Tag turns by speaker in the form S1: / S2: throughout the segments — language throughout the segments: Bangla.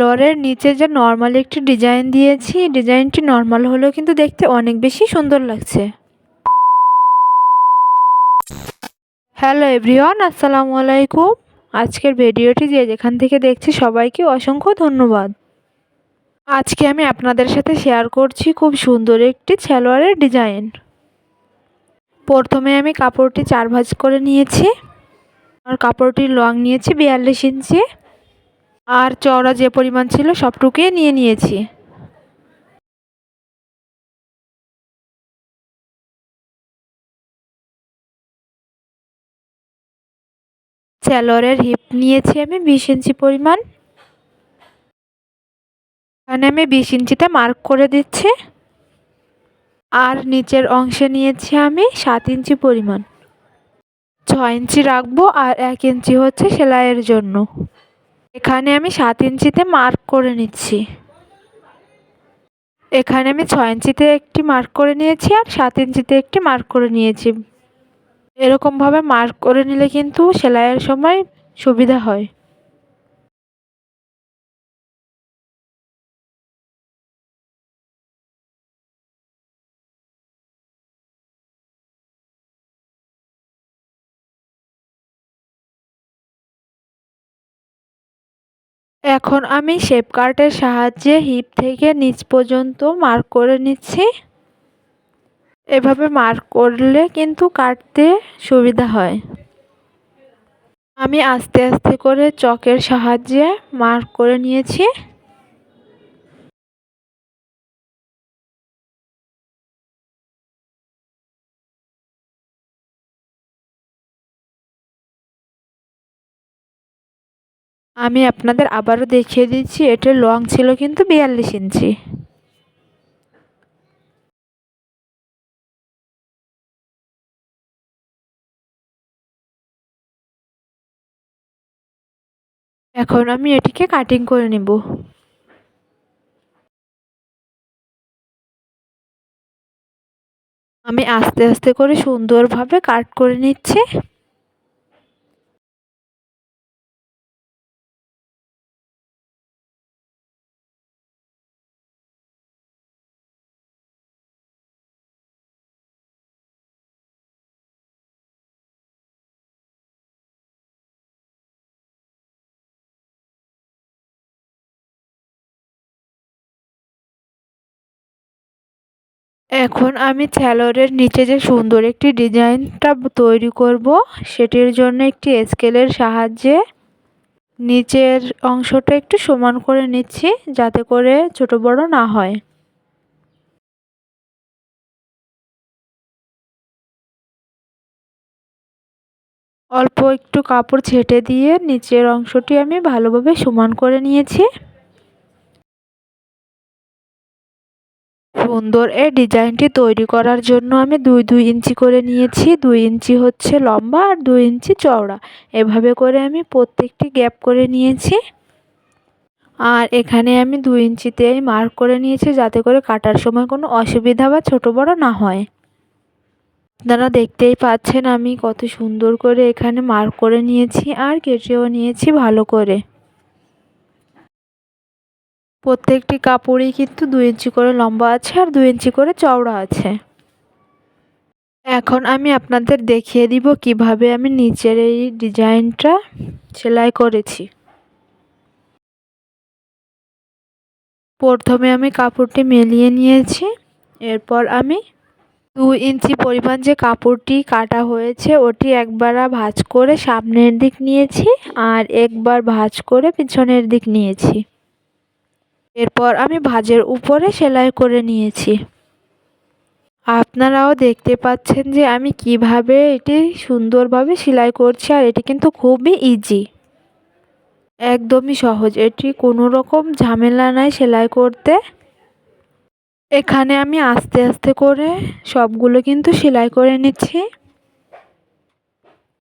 S1: সালোয়ারের নিচে যে নর্মাল একটি ডিজাইন দিয়েছি ডিজাইনটি নর্মাল হলেও কিন্তু দেখতে অনেক বেশি সুন্দর লাগছে। হ্যালো এভরিওয়ান আসসালামু আলাইকুম। আজকের ভিডিওটি যে যেখান থেকে দেখছি সবাইকে অসংখ্য ধন্যবাদ। আজকে আমি আপনাদের সাথে শেয়ার করছি খুব সুন্দর একটি সালোয়ারের ডিজাইন প্রথমে আমি কাপড়টি চার ভাঁজ করে নিয়েছি। আর কাপড়টির লং নিয়েছি বিয়াল্লিশ ইঞ্চি। আর চওড়া যে পরিমাণ ছিল সবটুকুই নিয়ে নিয়েছি। স্যালোয়ারের হিপ নিয়েছি আমি বিশ ইঞ্চি পরিমাণ। এখানে আমি বিশ ইঞ্চিতে মার্ক করে দিচ্ছি। আর নিচের অংশে নিয়েছি আমি সাত ইঞ্চি পরিমাণ। ছয় ইঞ্চি রাখব আর এক ইঞ্চি হচ্ছে সেলাইয়ের জন্য। এখানে আমি সাত ইঞ্চিতে মার্ক করে নিচ্ছি। এখানে আমি ছয় ইঞ্চিতে একটি মার্ক করে নিয়েছি আর সাত ইঞ্চিতে একটি মার্ক করে নিয়েছি। এরকমভাবে মার্ক করে নিলে কিন্তু সেলাইয়ের সময় সুবিধা হয়। এখন আমি শেপ কার্টের সাহায্যে হিপ থেকে নিচ পর্যন্ত মার্ক করে নিচ্ছি। এভাবে মার্ক করলে কিন্তু কাটতে সুবিধা হয়। আমি আস্তে আস্তে করে চকের সাহায্যে মার্ক করে নিয়েছি। আমি আপনাদের আবারও দেখিয়ে দিচ্ছি এটার লং ছিল কিন্তু বিয়াল্লিশ ইঞ্চি। এখন আমি এটিকে কাটিং করে নেব। আমি আস্তে আস্তে করে সুন্দরভাবে কাট করে নিচ্ছি। এখন আমি স্যালোয়ারের নিচে যে সুন্দর একটি ডিজাইনটা তৈরি করব, সেটির জন্য একটি স্কেলের সাহায্যে নিচের অংশটা একটু সমান করে নিচ্ছি যাতে করে ছোট বড় না হয়। অল্প একটু কাপড় ছেটে দিয়ে নিচের অংশটি আমি ভালোভাবে সমান করে নিয়েছি। সুন্দর এই ডিজাইনটি তৈরি করার জন্য আমি দুই দুই ইঞ্চি করে নিয়েছি। দুই ইঞ্চি হচ্ছে লম্বা আর দুই ইঞ্চি চওড়া। এভাবে করে আমি প্রত্যেকটি গ্যাপ করে নিয়েছি। আর এখানে আমি দুই ইঞ্চিতে মার্ক করে নিয়েছি যাতে করে কাটার সময় কোনো অসুবিধা বা ছোট বড় না হয়। আপনারা দেখতেই পাচ্ছেন আমি কত সুন্দর করে এখানে মার্ক করে নিয়েছি আর কেটেও নিয়েছি ভালো করে। প্রত্যেকটি কাপড়ই কিন্তু দু ইঞ্চি করে লম্বা আছে আর দু ইঞ্চি করে চওড়া আছে। এখন আমি আপনাদের দেখিয়ে দিব কীভাবে আমি নিচের এই ডিজাইনটা সেলাই করেছি। প্রথমে আমি কাপড়টি মেলিয়ে নিয়েছি, এরপর আমি দু ইঞ্চি পরিমাণ যে কাপড়টি কাটা হয়েছে ওটি একবার ভাঁজ করে সামনের দিক নিয়েছি আর একবার ভাঁজ করে পিছনের দিক নিয়েছি। এরপর আমি ভাজের উপরে সেলাই করে নিয়েছি। আপনারাও দেখতে পাচ্ছেন যে আমি কীভাবে এটি সুন্দরভাবে সেলাই করছি আর এটি কিন্তু খুবই ইজি একদমই সহজ। এটি কোনো রকম ঝামেলা নাই সেলাই করতে। এখানে আমি আস্তে আস্তে করে সবগুলো কিন্তু সেলাই করে নিচ্ছি।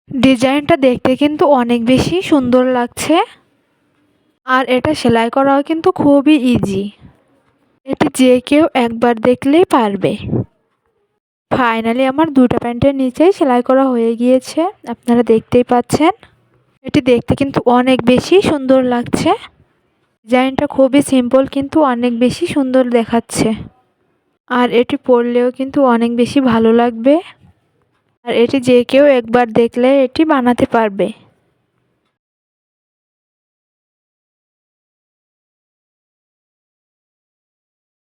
S1: ডিজাইনটা দেখতে কিন্তু অনেক বেশি সুন্দর লাগছে। আর এটা সেলাই করাও কিন্তু খুবই ইজি এটি যে কেউ একবার দেখলেই পারবে। ফাইনালি আমার দুটো প্যান্টের নিচেই সেলাই করা হয়ে গিয়েছে। আপনারা দেখতেই পাচ্ছেন। এটি দেখতে কিন্তু অনেক বেশি সুন্দর লাগছে। ডিজাইনটা খুবই সিম্পল কিন্তু অনেক বেশি সুন্দর দেখাচ্ছে। আর এটি পরলেও কিন্তু অনেক বেশি ভালো লাগবে। আর এটি যে কেউ একবার দেখলে এটি বানাতে পারবে।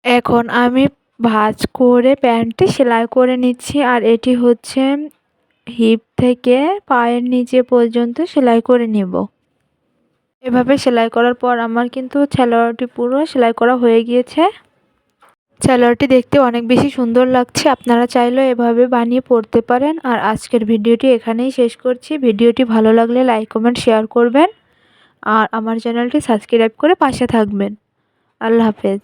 S1: এখন আমি ভাঁজ করে প্যান্টটি সেলাই করে নিচ্ছি, আর এটি হচ্ছে হিপ থেকে পায়ের নিচে পর্যন্ত সেলাই করে নেব। এভাবে সেলাই করার পর আমার কিন্তু সালোয়ারটি পুরো সেলাই করা হয়ে গিয়েছে। সালোয়ারটি দেখতে অনেক বেশি সুন্দর লাগছে, আপনারা চাইলেও এভাবে বানিয়ে পড়তে পারেন। আর আজকের ভিডিওটি এখানেই শেষ করছি। ভিডিওটি ভালো লাগলে লাইক, কমেন্ট, শেয়ার করবেন। আর আমার চ্যানেলটি সাবস্ক্রাইব করে পাশে থাকবেন। আল্লাহ হাফেজ।